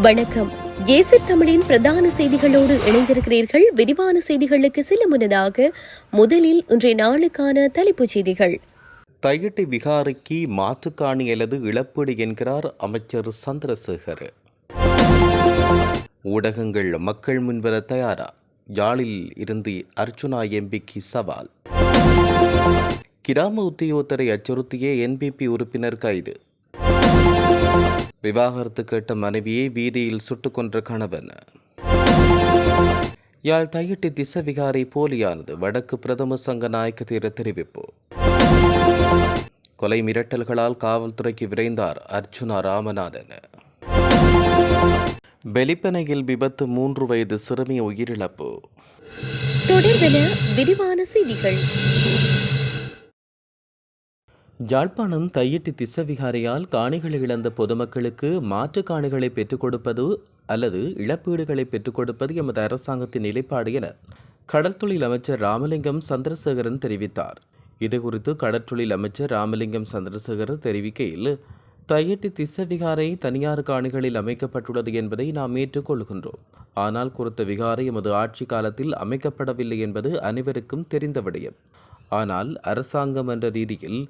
வணக்கம். ஏசி தமிழின் பிரதான செய்திகளோடு இணைந்திருக்கிறீர்கள். விரிவான செய்திகளுக்கு செல்ல முன்னதாக முதலில் இன்றைய நாளுக்கான தலைப்புச் செய்திகள். தையிட்டி விகாரைக்கு மாற்றுக்காணி அல்லது இழப்பீடு என்கிறார் அமைச்சர் சந்திரசேகர். ஊடகங்கள் மக்கள் முன்வர தயாரா? யாழில் இருந்து அர்ச்சுனா எம்பிக்கு சவால். கிராம உத்தியோகத்தரை அச்சுறுத்திய என்பிபி உறுப்பினர் கைது. விவாகரத்து கேட்ட மனைவியை வீதியில் சுட்டுக் கொன்ற கணவன். யாழ் தையிட்டு திசவிகாரை போலியானது வடக்கு பிரதம சங்க நாயக்க தீர தெரிவிப்பு. கொலை மிரட்டல்களால் காவல்துறைக்கு விரைந்தார் அர்ச்சுனா ராமநாதன். பெலிப்பனையில் விபத்து மூன்று வயது சிறுமி உயிரிழப்பு. தொடர்பென விரிவான செய்திகள். யாழ்ப்பாணம் தையிட்டு திசவிகாரியால் காணிகளை இழந்த பொதுமக்களுக்கு மாற்றுக் காணிகளை பெற்றுக் கொடுப்பது அல்லது இழப்பீடுகளை பெற்றுக் கொடுப்பது எமது அரசாங்கத்தின் நிலைப்பாடு என கடற்தொழில் அமைச்சர் ராமலிங்கம் சந்திரசேகரன் தெரிவித்தார். இதுகுறித்து கடற்தொழில் அமைச்சர் ராமலிங்கம் சந்திரசேகரன் தெரிவிக்கையில் திச திசவிகாரை தனியார் காணிகளில் அமைக்கப்பட்டுள்ளது என்பதை நாம் ஏற்றுக்கொள்கின்றோம் ஆனால் குறித்த விகாரை எமது ஆட்சி காலத்தில் அமைக்கப்படவில்லை என்பது அனைவருக்கும் தெரிந்த விடயம். ஆனால் அரசாங்கம் என்ற ரீதியில்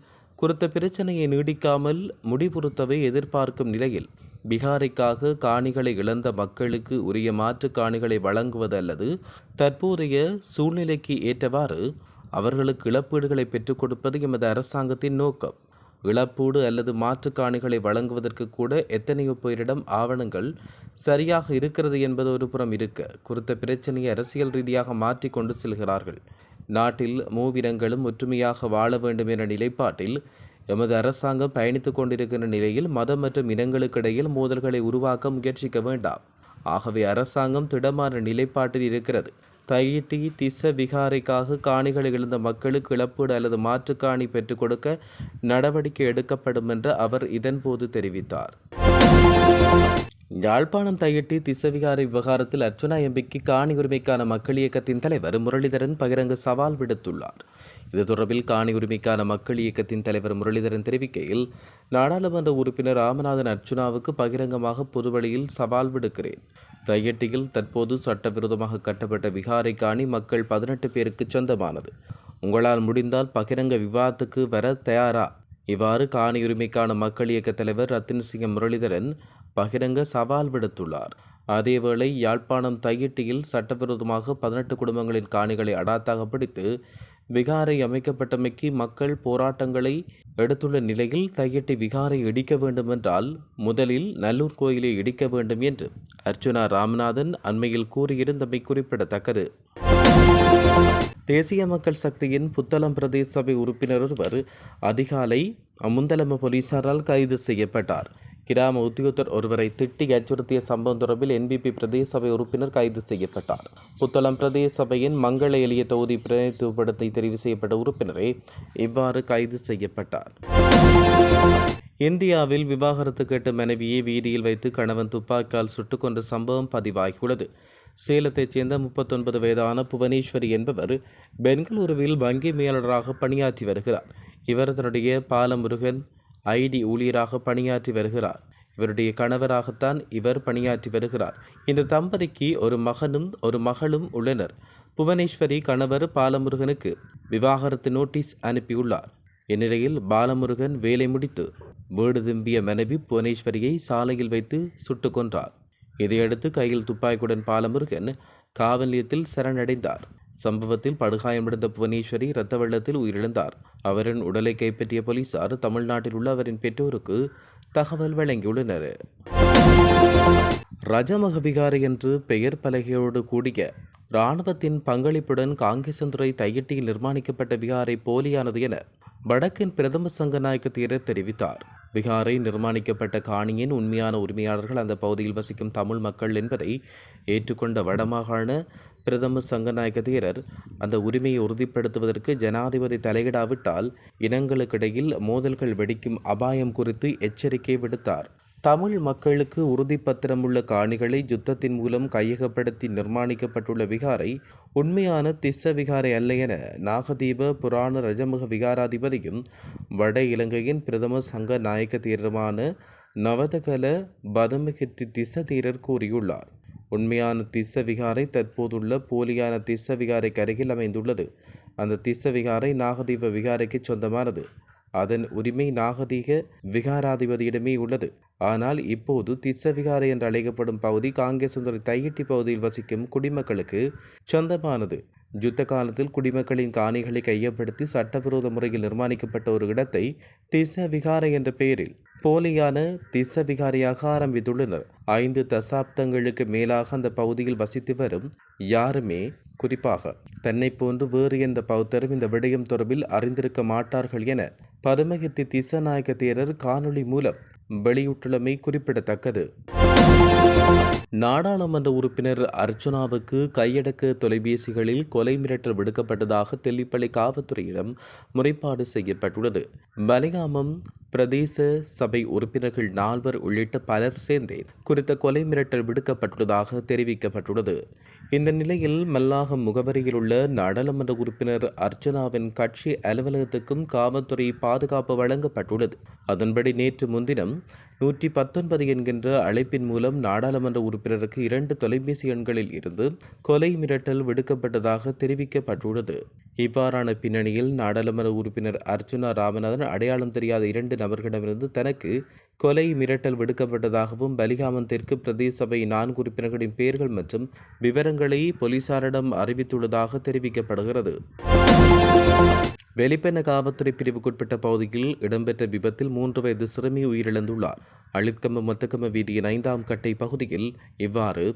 குறித்த பிரச்சனையை நீடிக்காமல் முடிவுறுத்தவே எதிர்பார்க்கும் நிலையில் பிகாரைக்காக காணிகளை இழந்த மக்களுக்கு உரிய மாற்று காணிகளை வழங்குவது அல்லது தற்போதைய சூழ்நிலைக்கு ஏற்றவாறு அவர்களுக்கு இழப்பீடுகளை பெற்றுக் கொடுப்பது எமது அரசாங்கத்தின் நோக்கம். இழப்பீடு அல்லது மாற்றுக் காணிகளை வழங்குவதற்கு கூட எத்தனையோ பேரிடம் ஆவணங்கள் சரியாக இருக்கிறது என்பது ஒரு புறம் இருக்க குறித்த பிரச்சனையை அரசியல் ரீதியாக மாற்றிக்கொண்டு செல்கிறார்கள். நாட்டில் மூவினங்களும் ஒற்றுமையாக வாழ வேண்டும் என்ற நிலைப்பாட்டில் எமது அரசாங்கம் பயணித்துக் கொண்டிருக்கின்ற நிலையில் மதம் மற்றும் இனங்களுக்கிடையில் மோதல்களை உருவாக்க முயற்சிக்க வேண்டாம். ஆகவே அரசாங்கம் திடமான நிலைப்பாட்டில் இருக்கிறது. தையிட்டி திச விகாரைக்காக காணிகளை இழந்த மக்களுக்கு இழப்பீடு அல்லது மாற்றுக் காணி பெற்றுக் கொடுக்க நடவடிக்கை எடுக்கப்படும் என்று அவர் இதன்போது தெரிவித்தார். யாழ்ப்பாணம் தையிட்டி திசவிகார விவகாரத்தில் அர்ச்சுனா எம்பிக்கு காணி உரிமைக்கான மக்கள் இயக்கத்தின் தலைவர் முரளிதரன் பகிரங்க சவால் விடுத்துள்ளார். இது தொடர்பில் காணி உரிமைக்கான மக்கள் இயக்கத்தின் தலைவர் முரளிதரன் தெரிவிக்கையில் நாடாளுமன்ற உறுப்பினர் ராமநாதன் அர்ச்சுனாவுக்கு பகிரங்கமாக பொதுவழியில் சவால் விடுக்கிறேன். தையட்டியில் தற்போது சட்டவிரோதமாக கட்டப்பட்ட விகாரை காணி மக்கள் பதினெட்டு பேருக்கு சொந்தமானது. உங்களால் முடிந்தால் பகிரங்க விவாதத்துக்கு வர தயாரா? இவ்வாறு காணி உரிமைக்கான மக்கள் இயக்க தலைவர் ரத்தின் சிங்க முரளிதரன் பகிரங்க சவால் விடுத்துள்ளார். அதேவேளை யாழ்ப்பாணம் தையிட்டியில் சட்டவிரோதமாக பதினெட்டு குடும்பங்களின் காணிகளை அடாத்தாக பிடித்து விகாரை அமைக்கப்பட்டமைக்கு மக்கள் போராட்டங்களை எடுத்துள்ள நிலையில் தையிட்டி விகாரை இடிக்க வேண்டுமென்றால் முதலில் நல்லூர் கோயிலை இடிக்க வேண்டும் என்று அர்ச்சுனா ராமநாதன் அண்மையில் கூறியிருந்தமை குறிப்பிடத்தக்கது. தேசிய மக்கள் சக்தியின் புத்தளம் பிரதேச சபை உறுப்பினர் ஒருவர் அதிகாலை முந்தலம போலீசாரால் கைது செய்யப்பட்டார். கிராம உத்தியோகத்தர் ஒருவரை திட்டி அச்சுறுத்திய சம்பவம் தொடர்பில் என்பிபி பிரதேச சபை உறுப்பினர் கைது செய்யப்பட்டார். புத்தளம் பிரதேச சபையின் மங்கள எளிய தொகுதி பிரதிநிதித்துவப்படுத்தி தெரிவு செய்யப்பட்ட உறுப்பினரே இவ்வாறு கைது செய்யப்பட்டார். இந்தியாவில் விவாகரத்து கேட்ட மனைவியை வீதியில் வைத்து கணவன் துப்பாக்கியால் சுட்டுக் கொன்ற சம்பவம் பதிவாகியுள்ளது. சேலத்தைச் சேர்ந்த முப்பத்தொன்பது வயதான புவனேஸ்வரி என்பவர் பெங்களூருவில் வங்கி மேலாளராக பணியாற்றி வருகிறார். இவர் தன்னுடைய பாலமுருகன் ஐடி ஊழியராக பணியாற்றி வருகிறார். இவருடைய கணவராகத்தான் இவர் பணியாற்றி வருகிறார். இந்த தம்பதிக்கு ஒரு மகனும் ஒரு மகளும் உள்ளனர். புவனேஸ்வரி கணவர் பாலமுருகனுக்கு விவாகரத்து நோட்டீஸ் அனுப்பியுள்ளார். இந்நிலையில் பாலமுருகன் வேலை முடித்து வீடு திரும்பிய மனைவி புவனேஸ்வரியை சாலையில் வைத்து சுட்டுக் கொன்றார். இதையடுத்து கையில் துப்பாக்கியுடன் பாலமுருகன் காவல் நிலையத்தில் சரணடைந்தார். சம்பவத்தில் படுகாயமடைந்த புவனேஸ்வரி இரத்த வெள்ளத்தில் உயிரிழந்தார். அவரின் உடலை கைப்பற்றிய போலீசார் தமிழ்நாட்டில் உள்ள அவரின் பெற்றோருக்கு தகவல் வழங்கியுள்ளனர். ரஜமகவிகாரி என்று பெயர் பலகையோடு கூடிய இராணுவத்தின் பங்களிப்புடன் காங்கேசந்துறை தையட்டியில் நிர்மாணிக்கப்பட்ட விகாரை போலியானது என வடக்கின் பிரதம சங்க நாயக்க தீரர் தெரிவித்தார். விகாரை நிர்மாணிக்கப்பட்ட காணியின் உண்மையான உரிமையாளர்கள் அந்த பகுதியில் வசிக்கும் தமிழ் மக்கள் என்பதை ஏற்றுக்கொண்ட வடமாகாண பிரதம சங்கநாயக தீரர் அந்த உரிமையை உறுதிப்படுத்துவதற்கு ஜனாதிபதி தலையிடாவிட்டால் இனங்களுக்கிடையில் மோதல்கள் வெடிக்கும் அபாயம் குறித்து எச்சரிக்கை விடுத்தார். தமிழ் மக்களுக்கு உறுதிப்பத்திரம் உள்ள காணிகளை யுத்தத்தின் மூலம் கையகப்படுத்தி நிர்மாணிக்கப்பட்டுள்ள விகாரை உண்மையான திஸ்ஸ விகாரை அல்ல என நாகதீப புராண ரஜமுக விகாராதிபதியும் வட இலங்கையின் பிரதம சங்க நாயக்க தீரருமான நவதகல பதமகித்தி திசதீரர் கூறியுள்ளார். உண்மையான திஸ்ஸ விகாரை தற்போதுள்ள போலியான திஸ்ஸ விகாரைக்கு அருகில் அமைந்துள்ளது. அந்த திஸ்ஸ விகாரை நாகதீப விகாரைக்கு சொந்தமானது. அதன் உரிமை நாகதீக விகாராதிபதியிடமே உள்ளது. ஆனால் இப்போது திஸ்ஸ என்று அழைக்கப்படும் பகுதி காங்கேசுந்தரி தையிட்டி பகுதியில் வசிக்கும் குடிமக்களுக்கு சொந்தமானது. யுத்த காலத்தில் குடிமக்களின் காணிகளை கையப்படுத்தி சட்டவிரோத முறையில் நிர்மாணிக்கப்பட்ட ஒரு இடத்தை திஸ்ஸ விகாரை என்ற பெயரில் போலியான திஸ்ஸ விகாரியாக ஆரம்பித்துள்ளனர். ஐந்து தசாப்தங்களுக்கு மேலாக அந்த பகுதியில் வசித்து வரும் யாருமே குறிப்பாக தன்னை போன்று வேறு எந்த பௌத்தரும் இந்த விடயம் தொடர்பில் அறிந்திருக்க மாட்டார்கள் என பதுமகித்தி திசநாயக தேரர் காணொளி மூலம் வெளியிட்டுள்ளமை குறிப்பிடத்தக்கது. நாடாளுமன்ற உறுப்பினர் அர்ச்சுனாவுக்கு கையடக்க தொலைபேசிகளில் கொலை மிரட்டல் விடுக்கப்பட்டதாக தெல்லிப்பள்ளி காவல்துறையிடம் முறைப்பாடு செய்யப்பட்டுள்ளது. பலிகாமம் பிரதேச சபை உறுப்பினர்கள் நால்வர் உள்ளிட்ட பலர் சேர்ந்தே குறித்த கொலை மிரட்டல் விடுக்கப்பட்டுள்ளதாக தெரிவிக்கப்பட்டுள்ளது. இந்த நிலையில் மல்லாகம் முகவரியில் உள்ள நாடாளுமன்ற உறுப்பினர் அர்ச்சனாவின் கட்சி அலுவலகத்துக்கும் காவல்துறை பாதுகாப்பு வழங்கப்பட்டுள்ளது. அதன்படி நேற்று முன்தினம் நூற்றி பத்தொன்பது என்கின்ற அழைப்பின் மூலம் நாடாளுமன்ற உறுப்பினருக்கு இரண்டு தொலைபேசி எண்களில் இருந்து கொலை மிரட்டல் விடுக்கப்பட்டதாக தெரிவிக்கப்பட்டுள்ளது. இவ்வாறான பின்னணியில் நாடாளுமன்ற உறுப்பினர் அர்ச்சுனா ராமநாதன் அடையாளம் தெரியாத இரண்டு நபர்களிடமிருந்து தனக்கு கொலை மிரட்டல் விடுக்கப்பட்டதாகவும் பலிகாமன் தெற்கு பிரதேச சபை நான்கு உறுப்பினர்களின் பெயர்கள் மற்றும் விவரங்களை போலீசாரிடம் அறிவித்துள்ளதாக தெரிவிக்கப்படுகிறது. வெளிப்பென காவல்துறை பிரிவுக்குட்பட்ட பகுதியில் இடம்பெற்ற விபத்தில் மூன்று வயது சிறுமி உயிரிழந்துள்ளார். அழுத்தம மொத்தக்கம வீதியின் ஐந்தாம் கட்டை பகுதியில் இவ்வாறு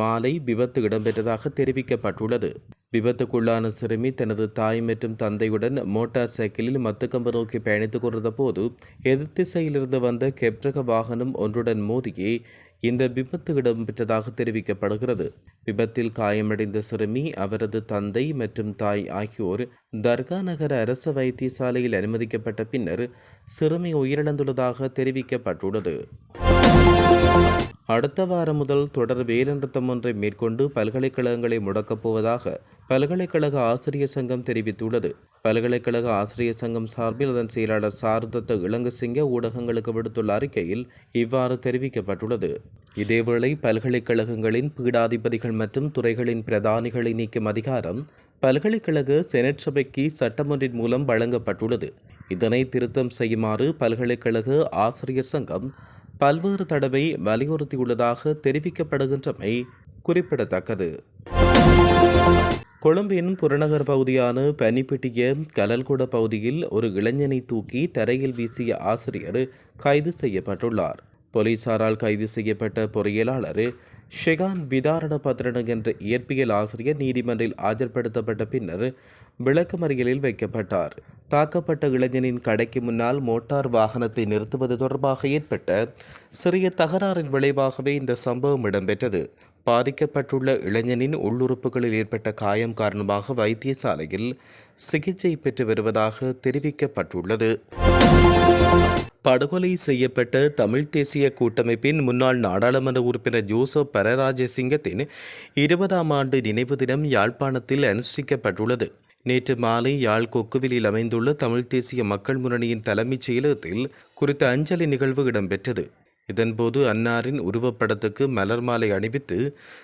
மாலை விபத்து இடம்பெற்றதாக தெரிவிக்கப்பட்டுள்ளது. விபத்துக்குள்ளான சிறுமி தனது தாய் மற்றும் தந்தையுடன் மோட்டார் சைக்கிளில் மத்துக்கம்பு நோக்கி பயணித்துக் கொண்டிருந்த போது எதிர்த்திசையிலிருந்து வந்த கெப்ரக வாகனம் ஒன்றுடன் மோதியே இந்த விபத்து இடம்பெற்றதாக தெரிவிக்கப்படுகிறது. விபத்தில் காயமடைந்த சிறுமி அவரது தந்தை மற்றும் தாய் ஆகியோர் தர்கா நகர அரசு வைத்தியசாலையில் அனுமதிக்கப்பட்ட பின்னர் சிறுமி உயிரிழந்துள்ளதாக தெரிவிக்கப்பட்டுள்ளது. அடுத்த வாரம் முதல் தொடர் வேலைநிறுத்தம் ஒன்றை மேற்கொண்டு பல்கலைக்கழகங்களை முடக்கப் போவதாக பல்கலைக்கழக ஆசிரியர் சங்கம் தெரிவித்துள்ளது. பல்கலைக்கழக ஆசிரியர் சங்கம் சார்பில் அதன் செயலாளர் சாரதத்த இளங்கசிங்க ஊடகங்களுக்கு விடுத்துள்ள அறிக்கையில் இவ்வாறு தெரிவிக்கப்பட்டுள்ளது. இதேவேளை பல்கலைக்கழகங்களின் பீடாதிபதிகள் மற்றும் துறைகளின் பிரதானிகளை நீக்கும் அதிகாரம் பல்கலைக்கழக செனட் சபைக்கு சட்டமொன்றின் மூலம் வழங்கப்பட்டுள்ளது. இதனை திருத்தம் செய்யுமாறு பல்கலைக்கழக ஆசிரியர் சங்கம் பல்வேறு தடவை வலியுறுத்தியுள்ளதாக தெரிவிக்கப்படுகின்றமை குறிப்பிடத்தக்கது. கொழும்பின் புறநகர் பகுதியான பனிப்பெட்டிய கலல்குட பகுதியில் ஒரு இளைஞனை தூக்கி தரையில் வீசிய ஆசிரியர் கைது செய்யப்பட்டுள்ளார். போலீசாரால் கைது செய்யப்பட்ட பொறியியலாளர் ஷெகான் விதாரண பத்ரன் என்ற இயற்பியல் ஆசிரியர் நீதிமன்றில் ஆஜர்படுத்தப்பட்ட பின்னர் விளக்கமறியலில் வைக்கப்பட்டார். தாக்கப்பட்ட இளைஞனின் கடைக்கு முன்னால் மோட்டார் வாகனத்தை நிறுத்துவது தொடர்பாக ஏற்பட்ட சிறிய தகராறின் விளைவாகவே இந்த சம்பவம் இடம்பெற்றது. பாதிக்கப்பட்டுள்ள இளைஞனின் உள்ளுறுப்புகளில் ஏற்பட்ட காயம் காரணமாக வைத்தியசாலையில் சிகிச்சை பெற்று வருவதாக தெரிவிக்கப்பட்டுள்ளது. படுகொலை செய்யப்பட்ட தமிழ் தேசிய கூட்டமைப்பின் முன்னாள் நாடாளுமன்ற உறுப்பினர் ஜோசப் பரராஜசிங்கத்தின் இருபதாம் ஆண்டு நினைவு தினம் யாழ்ப்பாணத்தில் அனுஷ்டிக்கப்பட்டுள்ளது. நேற்று மாலை யாழ் கொக்குவிலில் அமைந்துள்ள தமிழ் தேசிய மக்கள் முன்னணியின் தலைமைச் செயலகத்தில் குறித்த அஞ்சலி நிகழ்வு இடம்பெற்றது. இதன்போது அன்னாரின் உருவப்படத்துக்கு மலர் மாலை அணிவித்து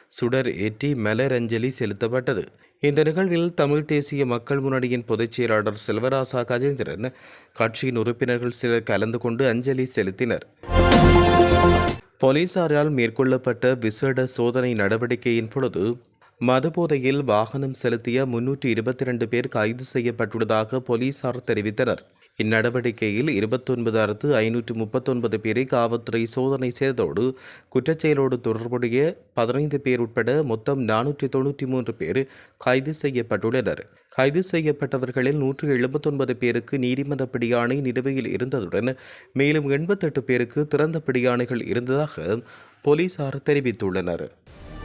சுடர் ஏற்றி மலர் அஞ்சலி செலுத்தப்பட்டது. இந்த நிகழ்வில் தமிழ் தேசிய மக்கள் முன்னணியின் பொதுச் செயலாளர் செல்வராசா கஜேந்திரன் கட்சியின் உறுப்பினர்கள் சிலர் கலந்து கொண்டு அஞ்சலி செலுத்தினர். போலீசாரால் மேற்கொள்ளப்பட்ட விசேட சோதனை நடவடிக்கையின் பொழுது மதுபோதையில் வாகனம் செலுத்திய முன்னூற்றி இருபத்தி ரெண்டு பேர் கைது செய்யப்பட்டுள்ளதாக போலீசார் தெரிவித்தனர். இந்நடவடிக்கையில் இருபத்தொன்பதாயிரத்து ஐநூற்று முப்பத்தொன்பது பேரை காவல்துறை சோதனை செய்ததோடு குற்றச்செயலோடு தொடர்புடைய பதினைந்து பேர் உட்பட மொத்தம் நானூற்றி தொண்ணூற்றி மூன்று பேர் கைது செய்யப்பட்டுள்ளனர். கைது செய்யப்பட்டவர்களில் நூற்று எழுபத்தொன்பது பேருக்கு நீதிமன்ற பிடியாணை நிலுவையில் இருந்ததுடன் மேலும் எண்பத்தெட்டு பேருக்கு திறந்த பிடியாணைகள் இருந்ததாக போலீசார் தெரிவித்துள்ளனர்.